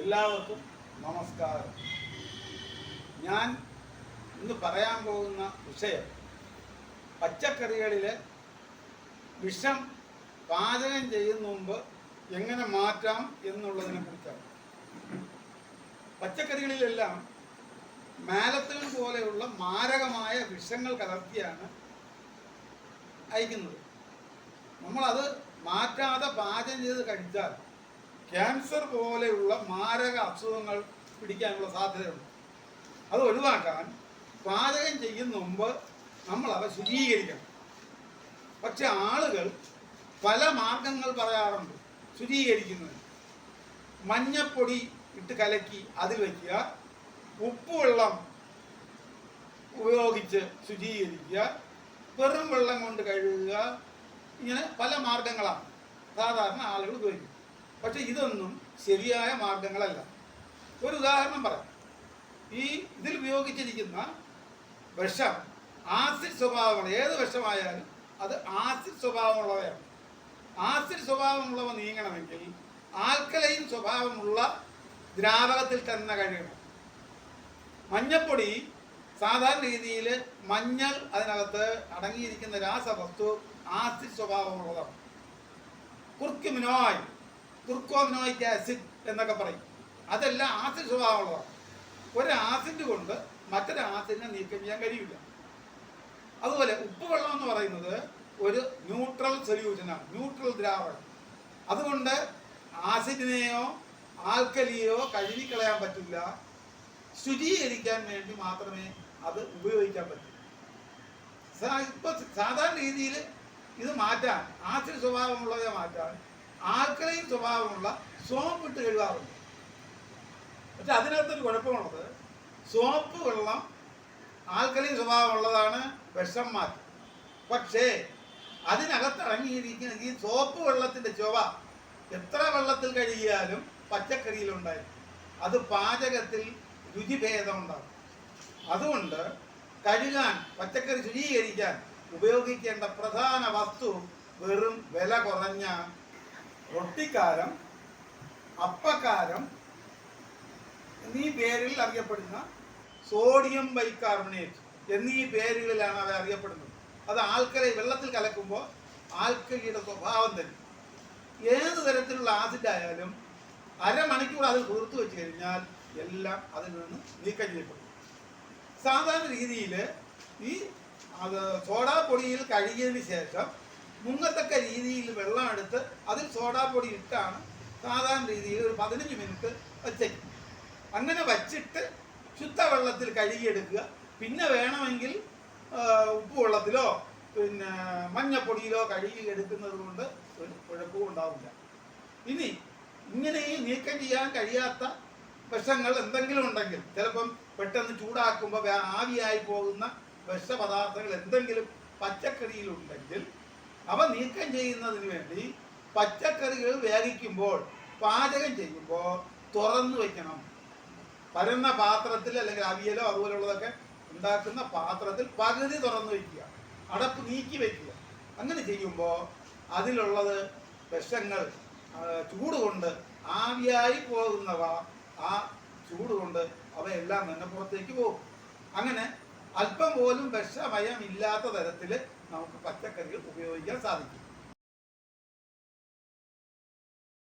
എല്ലാവർക്കും നമസ്കാരം. ഞാൻ ഇന്ന് പറയാൻ പോകുന്ന വിഷയം പച്ചക്കറികളിലെ വിഷം പാചകം ചെയ്യുന്ന മുമ്പ് എങ്ങനെ മാറ്റാം എന്നുള്ളതിനെ കുറിച്ചാണ്. പച്ചക്കറികളിലെല്ലാം മാലത്തുകൾ പോലെയുള്ള മാരകമായ വിഷങ്ങൾ കലർത്തിയാണ് അയക്കുന്നത്. നമ്മളത് മാറ്റാതെ പാചകം ചെയ്ത് കഴിച്ചാൽ ക്യാൻസർ പോലെയുള്ള മാരക അസുഖങ്ങൾ പിടിക്കാനുള്ള സാധ്യതയുണ്ട്. അത് ഒഴിവാക്കാൻ പാചകം ചെയ്യുന്ന മുമ്പ് അവ ശുചീകരിക്കണം. പക്ഷെ ആളുകൾ പല മാർഗങ്ങൾ പറയാറുണ്ട് ശുചീകരിക്കുന്നത് മഞ്ഞപ്പൊടി ഇട്ട് കലക്കി അതിൽ വയ്ക്കുക. ഉപ്പുവെള്ളം ഉപയോഗിച്ച് ശുചീകരിക്കുക. വെറും വെള്ളം കൊണ്ട് കഴുകുക. ഇങ്ങനെ പല മാർഗങ്ങളാണ് സാധാരണ ആളുകൾ ഉപയോഗിക്കും പക്ഷെ ഇതൊന്നും ശരിയായ മാർഗങ്ങളല്ല. ഒരു ഉദാഹരണം പറയാം. ഈ ഇതിൽ ഉപയോഗിച്ചിരിക്കുന്ന വിഷം ആസിഡ് സ്വഭാവമാണ് ഏത് വിഷമായാലും അത് ആസിഡ് സ്വഭാവമുള്ളവയാണ്. ആസിഡ് സ്വഭാവമുള്ളവ നീങ്ങണമെങ്കിൽ ആൽക്കലൈൻ സ്വഭാവമുള്ള ദ്രാവകത്തിൽ തന്നെ കഴിയണം. മഞ്ഞപ്പൊടി സാധാരണ രീതിയിൽ മഞ്ഞൾ അതിനകത്ത് അടങ്ങിയിരിക്കുന്ന രാസവസ്തു ആസിഡ് സ്വഭാവമുള്ളതാണ്. കുർക്കുമിനോയ് കുർക്കോമിനോയിക് ആസിഡ് എന്നൊക്കെ പറയും. അതെല്ലാം ആസിഡ് സ്വഭാവമുള്ളതാണ് ഒരു ആസിഡ് കൊണ്ട് മറ്റൊരു ആസിഡിനെ നീക്കം ചെയ്യാൻ കഴിയില്ല. അതുപോലെ ഉപ്പുവെള്ളം എന്ന് പറയുന്നത് ഒരു ന്യൂട്രൽ സൊല്യൂഷനാണ് ന്യൂട്രൽ ദ്രാവകം. അതുകൊണ്ട് ആസിഡിനെയോ ആൽക്കലിയോ കഴുകിക്കളയാൻ പറ്റില്ല. ശുചീകരിക്കാൻ വേണ്ടി മാത്രമേ അത് ഉപയോഗിക്കാൻ പറ്റൂ. ഇപ്പോൾ ഇപ്പൊ സാധാരണ രീതിയിൽ ഇത് മാറ്റാൻ ആസിഡ് സ്വഭാവമുള്ളതെ മാറ്റാൻ ആൽക്കലൈൻ സ്വഭാവമുള്ള സോപ്പ് ഇട്ട് കഴുകാറുണ്ട്. പക്ഷെ അതിനകത്തൊരു കുഴപ്പമുള്ളത് സോപ്പ് വെള്ളം ആൽക്കലൈൻ സ്വഭാവമുള്ളതാണ് വിഷം മാറ്റം. പക്ഷേ അതിനകത്ത് അടങ്ങിയിരിക്കുന്ന ഈ സോപ്പ് വെള്ളത്തിന്റെ ചൊവ എത്ര വെള്ളത്തിൽ കഴുകിയാലും പച്ചക്കറിയിലുണ്ടായിരിക്കും അത് പാചകത്തിൽ രുചിഭേദമുണ്ടാകും. അതുകൊണ്ട് കഴുകാൻ പച്ചക്കറി ശുചീകരിക്കാൻ ഉപയോഗിക്കേണ്ട പ്രധാന വസ്തു വെറും വില കുറഞ്ഞ റൊട്ടിക്കാരം അപ്പക്കാരം എന്നീ പേരിൽ അറിയപ്പെടുന്ന സോഡിയം ബൈകാർബണേറ്റ് എന്നീ പേരുകളിലാണ് അവ അറിയപ്പെടുന്നത്. അത് ആൽക്കലി വെള്ളത്തിൽ കലക്കുമ്പോൾ ആൽക്കലിയുടെ സ്വഭാവം തന്നെ. ഏത് തരത്തിലുള്ള ആസിഡ് ആയാലും അരമണിക്കൂർ അതിൽ തീർത്തു വെച്ച് കഴിഞ്ഞാൽ എല്ലാം അതിൽ നിന്ന് നീക്കം ചെയ്യപ്പെടും. സാധാരണ രീതിയിൽ ഈ അത് സോഡാ പൊടിയിൽ കഴുകിയതിന് ശേഷം മുങ്ങത്തക്ക രീതിയിൽ വെള്ളം എടുത്ത് അതിൽ സോഡാപ്പൊടി ഇട്ടാണ് സാധാരണ രീതിയിൽ ഒരു പതിനഞ്ച് മിനിറ്റ് വച്ചേക്കും അങ്ങനെ വച്ചിട്ട് ശുദ്ധവെള്ളത്തിൽ കഴുകിയെടുക്കുക. പിന്നെ വേണമെങ്കിൽ ഉപ്പുവെള്ളത്തിലോ ഉപ്പ് വെള്ളത്തിലോ പിന്നെ മഞ്ഞപ്പൊടിയിലോ കഴുകി എടുക്കുന്നത് കൊണ്ട് ഒരു കുഴപ്പവും ഉണ്ടാവില്ല. ഇനി ഇങ്ങനെ ഈ നീക്കം ചെയ്യാൻ കഴിയാത്ത വിഷങ്ങൾ എന്തെങ്കിലും ഉണ്ടെങ്കിൽ ചിലപ്പം പെട്ടെന്ന് ചൂടാക്കുമ്പോൾ ആവിയായി പോകുന്ന വിഷപദാർത്ഥങ്ങൾ എന്തെങ്കിലും പച്ചക്കറിയിലുണ്ടെങ്കിൽ അവ നീക്കം ചെയ്യുന്നതിന് വേണ്ടി പച്ചക്കറികൾ വേവിക്കുമ്പോൾ പാചകം ചെയ്യുമ്പോൾ തുറന്നു വെക്കണം. വരുന്ന പാത്രത്തിൽ അല്ലെങ്കിൽ അവിയലോ അതുപോലുള്ളതൊക്കെ ഉണ്ടാക്കുന്ന പാത്രത്തിൽ പകുതി തുറന്നു വയ്ക്കുക അടപ്പ് നീക്കി വയ്ക്കുക അങ്ങനെ ചെയ്യുമ്പോൾ അതിലുള്ളത് വിഷങ്ങൾ ചൂട് കൊണ്ട് ആവിയായി പോകുന്നവ ആ ചൂട് കൊണ്ട് അവയെല്ലാം തന്നെ പുറത്തേക്ക് പോകും. അങ്ങനെ അല്പം പോലും വിഷമയം ഇല്ലാത്ത തരത്തിൽ നമുക്ക് പച്ചക്കറികൾ ഉപയോഗിക്കാൻ സാധിക്കും.